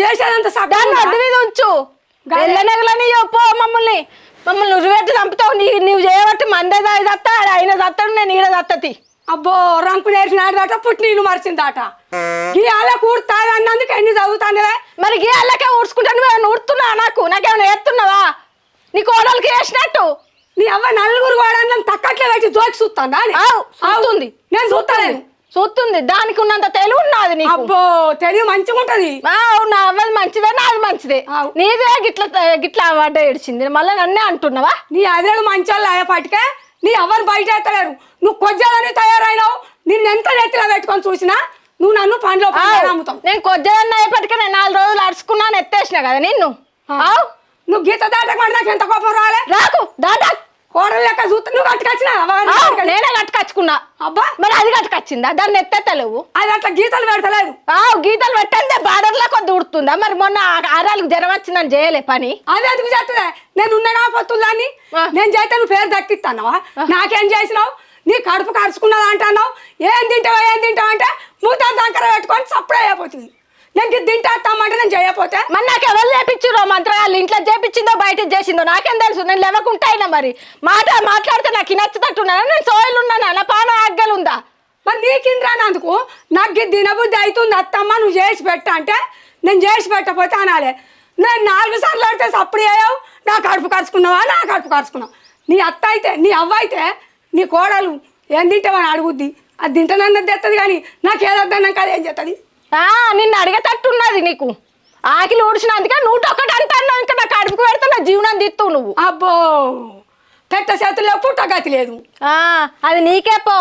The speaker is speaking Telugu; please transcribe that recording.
చేసేదంత దాన్ని అడ్డు మీద ఉంచు. ఎల్లనగలని చెప్పు మమ్మల్ని. మమ్మల్ని నువ్వు చంపుతావు. నీ నువ్వు చేయబట్టి మందే దత్తా ఆయన దత్తాడు నేను ఈడ దత్తతి అబ్బో రంకు నేర్చినాడట పుట్టి నీళ్ళు మరిచిందట. ఈ అలా కూడతాది అన్నందుకు ఎన్ని చదువుతానే మరి గీ అల్లకే ఊడ్చుకుంటా నువ్వు ఊడుతున్నా నాకు? నాకేమైనా ఎత్తున్నావా? నీ కోడలికి వేసినట్టు నీ అవ్వ నలుగురు కూడా తక్కట్లే పెట్టి జోకి. చూస్తుంది నేను చూస్తలేను చూస్తుంది దానికి ఉన్నంత తెలివి ఉన్నది నీకు? అబ్బో తెలివి మంచిగా ఉంటది అవునా? అవ్వది మంచిదే నాది మంచిదే. నీదే గిట్ల గిట్ల అవార్డు ఏడిచింది. మళ్ళీ నన్నే అంటున్నావా? నీ అదేళ్ళు మంచోళ్ళు అయ్యేపాటికే నీ ఎవరు బయట ఎత్తలేరు. నువ్వు కొద్దిగానే తయారైనావు. నిన్ను ఎంత నెత్తిలో పెట్టుకొని చూసినా నువ్వు నన్ను పండ్లో నమ్ముతావు. నేను కొద్దిగా అయ్యేపటికే నేను నాలుగు రోజులు అడుచుకున్నాను ఎత్తేసిన కదా నిన్ను? నువ్వు గీత దాటకుండా నాకు ఎంత కోపం రాలే? రాకు దాదా కోడలు లెక్క చూస్తే నువ్వు కట్టుకొచ్చినా నేనే కట్టుకొచ్చుకున్నా. అబ్బా! మరి అది కట్టుకొచ్చిందా? దాన్ని ఎత్తేత్తలేవు? అది అట్లా గీతలు పెడతలేదు. ఆ గీతలు పెట్టండి బార్డర్లో కొద్ది ఉడుతుందా? మరి మొన్న ఆరాలకు జ్వరం వచ్చిందని చేయలే పని. అది ఎందుకు చేస్తుందే నేను ఉన్నగా పొత్తులని ఆ. నేను చేస్తే నువ్వు పేరు దక్కిస్తానవా నాకేం చేసినావు? నీ కడుపు కరుచుకున్నది అంటున్నావు? ఏం తింటావా ఏం తింటావు అంటే మూత దగ్గర పెట్టుకొని సప్పుడే అయిపోతుంది. నేను తింటాస్తామంటే నేను చేయకపోతే. మరి నాకు ఎవరు చేపించారో మంత్రాలు ఇంట్లో చేపించిందో బయట చేసిందో నాకేం తెలుసు. నేను లేవకుంటాయినా మరి. మాట మాట్లాడితే నాకు నచ్చుతట్టున్నాను నేను సోయలు ఉన్నాను నా పాన ఆగ్గలు ఉందా మరి నీకింది రానందుకు నాకు దినబుద్ధి అవుతుంది అత్తమ్మ నువ్వు చేసి పెట్ట అంటే నేను చేసి పెట్టకపోతే అనాలే. నేను నాలుగు సార్లు ఆడితే సప్పుడు అయ్యావు నా కడుపు కరుచుకున్నావా? నా కడుపు కరుచుకున్నావు. నీ అత్త అయితే నీ అవ్వ అయితే నీ కోడలు ఏం తింటావని అడుగుద్ది. అది తింటానన్నది తెస్తుంది కానీ నాకు ఏదొద్దన్నాక అది ఏం చేస్తుంది ఆ నిన్ను అడిగేటట్టున్నది నీకు. ఆకిలి ఊడిచినందుకే నూట ఒకటి అంటాను. ఇంకా నా జీవనం తీస్తావు నువ్వు. అబ్బో పెట్ట చేతుల్లో పుట్ట గతి లేదు అది నీకే పో.